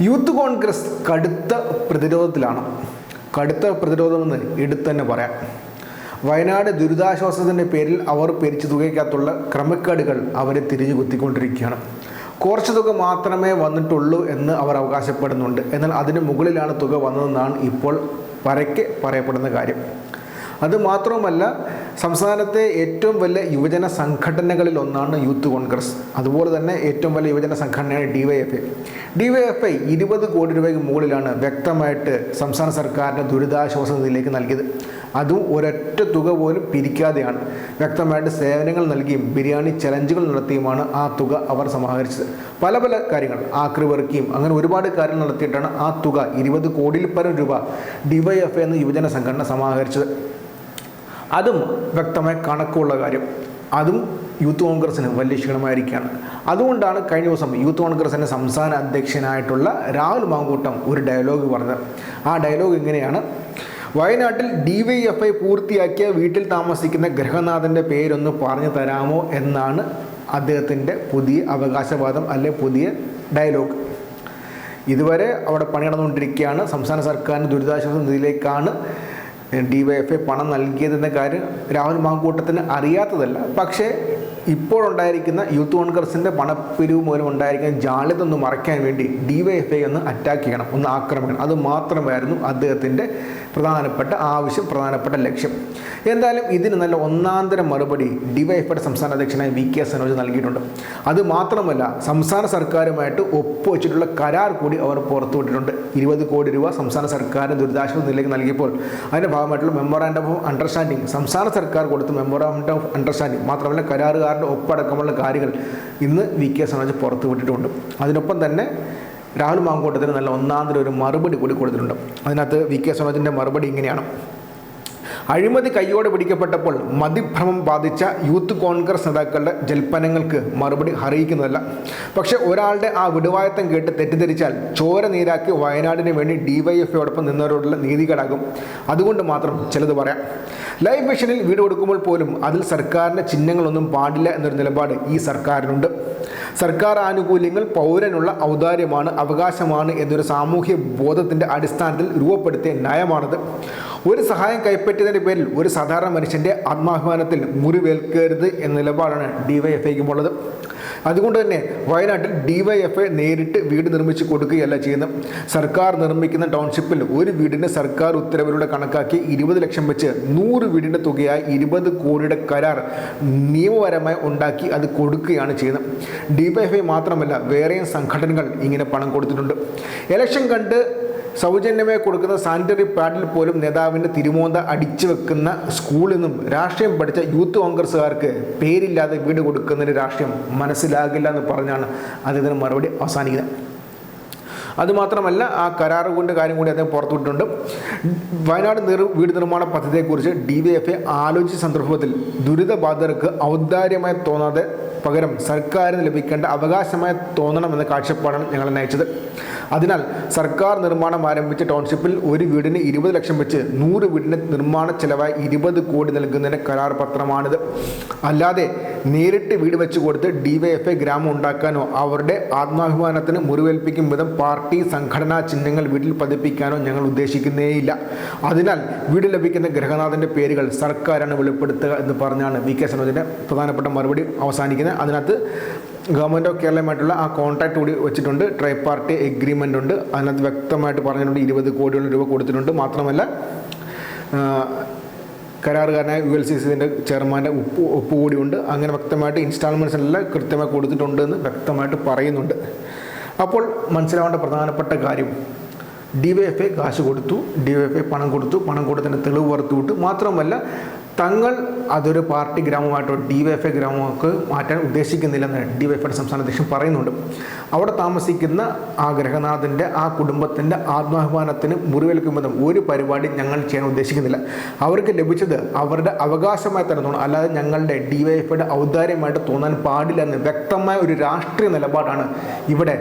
Youth Congress കടുത്ത പ്രതിരോധത്തിലാണ്. കടുത്ത പ്രതിരോധമെന്ന് എടുത്തു തന്നെ പറയാം. വയനാട് ദുരിതാശ്വാസത്തിന്റെ പേരിൽ അവർ പിരിച്ചു തുകയ്ക്കകത്തുള്ള ക്രമക്കേടുകൾ അവരെ തിരിഞ്ഞു കുത്തിക്കൊണ്ടിരിക്കുകയാണ്. കുറച്ച് തുക മാത്രമേ വന്നിട്ടുള്ളൂ എന്ന് അവർ അവകാശപ്പെടുന്നുണ്ട്. എന്നാൽ അതിന് മുകളിലാണ് തുക വന്നതെന്നാണ് ഇപ്പോൾ പരക്കെ പറയപ്പെടുന്ന കാര്യം. അത് മാത്രവുമല്ല സംസ്ഥാനത്തെ ഏറ്റവും വലിയ യുവജന സംഘടനകളിൽ ഒന്നാണ് യൂത്ത് കോൺഗ്രസ്. അതുപോലെ തന്നെ ഏറ്റവും വലിയ യുവജന സംഘടനയാണ് D Y F I D Y F I ഇരുപത് കോടി രൂപയ്ക്ക് മുകളിലാണ് വ്യക്തമായിട്ട് സംസ്ഥാന സർക്കാരിന്റെ ദുരിതാശ്വാസ നിധിയിലേക്ക് നൽകിയത്. അതും ഒരൊറ്റ തുക പോലും പിരിക്കാതെയാണ് വ്യക്തമായിട്ട് സേവനങ്ങൾ നൽകിയും ബിരിയാണി ചലഞ്ചുകൾ നടത്തിയുമാണ് ആ തുക അവർ സമാഹരിച്ചത്. പല പല കാര്യങ്ങൾ ആക്രി അങ്ങനെ ഒരുപാട് കാര്യങ്ങൾ നടത്തിയിട്ടാണ് ആ തുക ഇരുപത് കോടിയിൽ പരം രൂപ ഡിവൈഎഫ് എന്ന യുവജന സംഘടന സമാഹരിച്ചത്. അതും വ്യക്തമായ കണക്കുള്ള കാര്യം. അതും യൂത്ത് കോൺഗ്രസ്സിന് വലിയ ക്ഷീണമായിരിക്കുകയാണ്. അതുകൊണ്ടാണ് കഴിഞ്ഞ ദിവസം യൂത്ത് കോൺഗ്രസിന്റെ സംസ്ഥാന അധ്യക്ഷനായിട്ടുള്ള രാഹുൽ മാങ്കൂട്ടം ഒരു ഡയലോഗ് പറഞ്ഞത്. ആ ഡയലോഗ് ഇങ്ങനെയാണ് വയനാട്ടിൽ ഡി വൈ എഫ് ഐ പൂർത്തിയാക്കിയ വീട്ടിൽ താമസിക്കുന്ന ഗൃഹനാഥന്റെ പേരൊന്ന് പറഞ്ഞു തരാമോ എന്നാണ് അദ്ദേഹത്തിന്റെ പുതിയ അവകാശവാദം അല്ലെ പുതിയ ഡയലോഗ് ഇതുവരെ അവിടെ പണി നടന്നുകൊണ്ടിരിക്കുകയാണ്. സംസ്ഥാന സർക്കാരിന്റെ ദുരിതാശ്വാസ നിധിയിലേക്കാണ് ഡി വൈ എഫ് ഐ പണം നൽകിയതെന്ന കാര്യം രാഹുൽ മാങ്കൂട്ടത്തിന് അറിയാത്തതല്ല. പക്ഷേ ഇപ്പോഴുണ്ടായിരിക്കുന്ന യൂത്ത് കോൺഗ്രസിന്റെ പണപ്പിരിവ് മൂലം ഉണ്ടായിരിക്കുന്ന ജാള്യത ഒന്ന് മറയ്ക്കാൻ വേണ്ടി ഡി വൈ എഫ് ഐ ഒന്ന് അറ്റാക്ക് ചെയ്യണം ഒന്ന് ആക്രമിക്കണം. അത് മാത്രമായിരുന്നു അദ്ദേഹത്തിന്റെ പ്രധാനപ്പെട്ട ആവശ്യം പ്രധാനപ്പെട്ട ലക്ഷ്യം. എന്തായാലും ഇതിന് നല്ല ഒന്നാന്തരം മറുപടി ഡിവൈഎഫ്ഐയുടെ സംസ്ഥാന അധ്യക്ഷനായ വി കെ സനോജ് നൽകിയിട്ടുണ്ട്. അത് മാത്രമല്ല സംസ്ഥാന സർക്കാരുമായിട്ട് ഒപ്പുവെച്ചിട്ടുള്ള കരാർ കൂടി അവർ പുറത്തുവിട്ടിട്ടുണ്ട് ഇരുപത് കോടി രൂപ സംസ്ഥാന സർക്കാരിന് ദുരിതാശ്വാസ നിലയ്ക്ക് നൽകിയപ്പോൾ അതിന്റെ ഭാഗമായിട്ടുള്ള മെമ്മോറാൻഡം ഓഫ് അണ്ടർസ്റ്റാൻഡിംഗ് സംസ്ഥാന സർക്കാർ കൊടുത്ത മെമ്മോറാൻഡം ഓഫ് അണ്ടർസ്റ്റാൻഡിംഗ് മാത്രമല്ല കരാറുകാരുടെ ഒപ്പടക്കമുള്ള കാര്യങ്ങൾ ഇന്ന് വി കെ സനോജ് പുറത്തുവിട്ടിട്ടുണ്ട് അതിനൊപ്പം തന്നെ രാഹുൽ മാങ്കോട്ടത്തിന് നല്ല ഒന്നാന്തരം ഒരു മറുപടി കൂടി കൊടുത്തിട്ടുണ്ട്. അതിനകത്ത് വി കെ സുനോജിന്റെ മറുപടി ഇങ്ങനെയാണ്. അഴിമതി കൈയോടെ പിടിക്കപ്പെട്ടപ്പോൾ മതിഭ്രമം ബാധിച്ച യൂത്ത് കോൺഗ്രസ് നേതാക്കളുടെ ജൽപ്പനങ്ങൾക്ക് മറുപടി അറിയിക്കുന്നതല്ല. പക്ഷേ ഒരാളുടെ ആ വിടുവായത്തം കേട്ട് തെറ്റിദ്ധരിച്ചാൽ ചോര നീരാക്കി വയനാടിന് വേണ്ടി ഡിവൈഎഫ്ഐയോടൊപ്പം നിന്നവരോടുള്ള നീതികേടാകും. അതുകൊണ്ട് മാത്രം ചിലത് പറയാം. ലൈഫ് മിഷനിൽ വീട് കൊടുക്കുമ്പോൾ പോലും അതിൽ സർക്കാരിന്റെ ചിഹ്നങ്ങളൊന്നും പാടില്ല എന്നൊരു നിലപാട് ഈ സർക്കാരിനുണ്ട്. സർക്കാർ ആനുകൂല്യങ്ങൾ പൗരനുള്ള ഔദാര്യമാണ് അവകാശമാണ് എന്നൊരു സാമൂഹ്യ ബോധത്തിന്റെ അടിസ്ഥാനത്തിൽ രൂപപ്പെടുത്തിയ നയമാണത്. ഒരു സഹായം കൈപ്പറ്റിയതിന്റെ പേരിൽ ഒരു സാധാരണ മനുഷ്യന്റെ ആത്മാഭിമാനത്തിൽ മുറിവേൽക്കരുത് എന്ന നിലപാടാണ് ഡിവൈഎഫ്ഐക്കുമുള്ളത് അതുകൊണ്ട് തന്നെ വയനാട്ടിൽ ഡിവൈഎഫ്ഐ നേരിട്ട് വീട് നിർമ്മിച്ച് കൊടുക്കുകയല്ല ചെയ്യുന്നത്. സർക്കാർ നിർമ്മിക്കുന്ന ടൗൺഷിപ്പിൽ ഒരു വീടിന് സർക്കാർ ഉത്തരവിലൂടെ കണക്കാക്കി ഇരുപത് ലക്ഷം വെച്ച് നൂറ് വീടിന്റെ തുകയായി ഇരുപത് കോടിയുടെ കരാർ നിയമപരമായി ഉണ്ടാക്കി അത് കൊടുക്കുകയാണ് ചെയ്യുന്നത്. ഡിവൈഎഫ്ഐ മാത്രമല്ല വേറെയും സംഘടനകൾ ഇങ്ങനെ പണം കൊടുത്തിട്ടുണ്ട്. ഇലക്ഷൻ കണ്ട് സൗജന്യമായി കൊടുക്കുന്ന സാനിറ്ററി പാഡിൽ പോലും നേതാവിന്റെ തിരുമോന്ത അടിച്ചു വെക്കുന്ന സ്കൂളിൽ നിന്നും രാഷ്ട്രീയം പഠിച്ച യൂത്ത് കോൺഗ്രസ്സുകാർക്ക് പേരില്ലാതെ വീട് കൊടുക്കുന്നതിന് രാഷ്ട്രീയം മനസ്സിലാകില്ല എന്ന് പറഞ്ഞാണ് അദ്ദേഹത്തിന് മറുപടി അവസാനിക്കുന്നത്. അതുമാത്രമല്ല ആ കരാർ കൊണ്ട് കാര്യം കൂടി അദ്ദേഹം പുറത്തുവിട്ടിട്ടുണ്ട് വയനാട് നിർ വീട് നിർമ്മാണ പദ്ധതിയെക്കുറിച്ച് ഡി വൈ എഫ് എ ആലോചിച്ച സന്ദർഭത്തിൽ ദുരിതബാധിതർക്ക് ഔദാര്യമായി തോന്നാതെ പകരം സർക്കാരിന് ലഭിക്കേണ്ട അവകാശമായി തോന്നണമെന്ന കാഴ്ചപ്പാടാണ് ഞങ്ങൾ നയിച്ചത്. അതിനാൽ സർക്കാർ നിർമ്മാണം ആരംഭിച്ച ടൗൺഷിപ്പിൽ ഒരു വീടിന് ഇരുപത് ലക്ഷം വെച്ച് നൂറ് വീടിന് നിർമ്മാണ ചെലവായി ഇരുപത് കോടി നൽകുന്നതിന് കരാർ പത്രമാണിത്. അല്ലാതെ നേരിട്ട് വീട് വെച്ച് കൊടുത്ത് ഡിവൈഎഫ്ഐ ഗ്രാമം ഉണ്ടാക്കാനോ അവരുടെ ആത്മാഭിമാനത്തിന് മുറിവേൽപ്പിക്കും വിധം പാർട്ടി സംഘടനാ ചിഹ്നങ്ങൾ വീട്ടിൽ പതിപ്പിക്കാനോ ഞങ്ങൾ ഉദ്ദേശിക്കുന്നേയില്ല. അതിനാൽ വീട് ലഭിക്കുന്ന ഗ്രഹനാഥന്റെ പേരുകൾ സർക്കാരാണ് വെളിപ്പെടുത്തുക എന്ന് പറഞ്ഞാണ് വി കെ സനോജിന്റെ പ്രധാനപ്പെട്ട മറുപടി അവസാനിക്കുന്നത്. അതിനകത്ത് ഗവൺമെന്റ് ഓഫ് കേരളയുമായിട്ടുള്ള ആ കോൺട്രാക്ട് കൂടി വെച്ചിട്ടുണ്ട്. ട്രൈ പാർട്ടി എഗ്രിമെന്റ് ഉണ്ട്. അതിനകത്ത് വ്യക്തമായിട്ട് പറഞ്ഞിട്ടുണ്ട് ഇരുപത് കോടിയോളം രൂപ കൊടുത്തിട്ടുണ്ട്. മാത്രമല്ല കരാറുകാരനായ യു എൽ സി സിന്റെ ചെയർമാന്റെ ഒപ്പ് ഒപ്പുകൂടിയുണ്ട് അങ്ങനെ വ്യക്തമായിട്ട് ഇൻസ്റ്റാൾമെന്റ്സ് എല്ലാം കൃത്യമായി കൊടുത്തിട്ടുണ്ട് എന്ന് വ്യക്തമായിട്ട് പറയുന്നുണ്ട്. അപ്പോൾ മനസ്സിലാവേണ്ട പ്രധാനപ്പെട്ട കാര്യം ഡി വൈ എഫ് ഐ കാശ് കൊടുത്തു ഡി വൈ എഫ് ഐ പണം കൊടുത്തു പണം കൊടുത്തതിന്റെ തെളിവ് പുറത്തുവിട്ടു മാത്രമല്ല തങ്ങൾ അതൊരു പാർട്ടി ഗ്രാമമായിട്ടോ ഡി വൈ എഫ് ഗ്രാമമൊക്കെ മാറ്റാൻ ഉദ്ദേശിക്കുന്നില്ലെന്ന് ഡി വൈ എഫ് സംസ്ഥാന അധ്യക്ഷൻ പറയുന്നുണ്ട്. അവിടെ താമസിക്കുന്ന ആ ഗ്രഹനാഥന്റെ ആ കുടുംബത്തിന്റെ ആത്മാഭിമാനത്തിന് മുറിവേൽക്കും ഒരു പരിപാടി ഞങ്ങൾ ചെയ്യാൻ ഉദ്ദേശിക്കുന്നില്ല. അവർക്ക് ലഭിച്ചത് അവരുടെ അവകാശമായി തന്നെ തോന്നും അല്ലാതെ ഞങ്ങളുടെ ഡി വൈ ഐയുടെ ഔദാര്യമായിട്ട് തോന്നാൻ പാടില്ല എന്ന് വ്യക്തമായ ഒരു രാഷ്ട്രീയ നിലപാടാണ് ഇവിടെ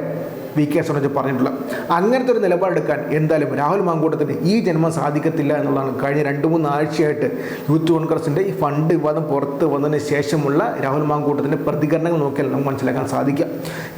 വി കെ സുരജ് പറഞ്ഞിട്ടുള്ളത് അങ്ങനത്തെ ഒരു നിലപാടെടുക്കാൻ എന്തായാലും രാഹുൽ മാങ്കൂട്ടത്തിന് ഈ ജന്മം സാധിക്കത്തില്ല എന്നുള്ളതാണ് കഴിഞ്ഞ രണ്ട് മൂന്ന് ആഴ്ചയായിട്ട് യൂത്ത് കോൺഗ്രസിന്റെ ഈ ഫണ്ട് വിവാദം പുറത്ത് വന്നതിന് ശേഷമുള്ള രാഹുൽ മാങ്കൂട്ടത്തിന്റെ പ്രതികരണങ്ങൾ നോക്കിയാൽ നമുക്ക് മനസ്സിലാക്കാൻ സാധിക്കാം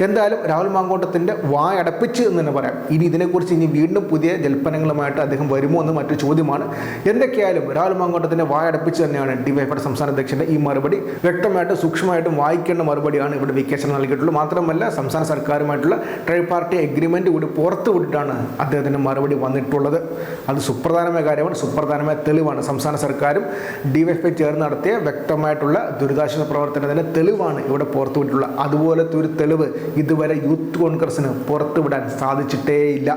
എന്തായാലും രാഹുൽ മാങ്കൂട്ടത്തിന്റെ വായ അടപ്പിച്ച് എന്ന് തന്നെ പറയാം. ഇനി ഇതിനെക്കുറിച്ച് ഇനി വീണ്ടും പുതിയ ജൽപ്പനങ്ങളുമായിട്ട് അദ്ദേഹം വരുമോ എന്ന് മറ്റൊരു ചോദ്യമാണ്. എന്തൊക്കെയായാലും രാഹുൽ മാങ്കൂട്ടത്തിന്റെ വായ അടപ്പിച്ച് തന്നെയാണ് ഡിവൈഫയുടെ സംസ്ഥാന അധ്യക്ഷന്റെ ഈ മറുപടി. വ്യക്തമായിട്ടും സൂക്ഷ്മമായിട്ടും വായിക്കേണ്ട മറുപടിയാണ് ഇവിടെ വി കെ നൽകിയിട്ടുള്ളത്. മാത്രമല്ല സംസ്ഥാന സർക്കാരുമായിട്ടുള്ള ട്രൈ പാർട്ടി എഗ്രിമെന്റ് കൂടി പുറത്തു വിട്ടിട്ടാണ് അദ്ദേഹത്തിന് മറുപടി വന്നിട്ടുള്ളത്. അത് സുപ്രധാനമായ കാര്യമാണ്. സുപ്രധാനമായ തെളിവാണ്. സംസ്ഥാന സർക്കാരും ഡിവൈഫൈ ചേർന്ന് നടത്തിയ വ്യക്തമായിട്ടുള്ള ദുരിതാശ്വാസ പ്രവർത്തനത്തിന്റെ തെളിവാണ് ഇവിടെ പുറത്തുവിട്ടുള്ളത് അതുപോലത്തെ ഒരു തെളിവ് ഇതുവരെ യൂത്ത് കോൺഗ്രസിന് പുറത്തുവിടാൻ സാധിച്ചിട്ടേയില്ല.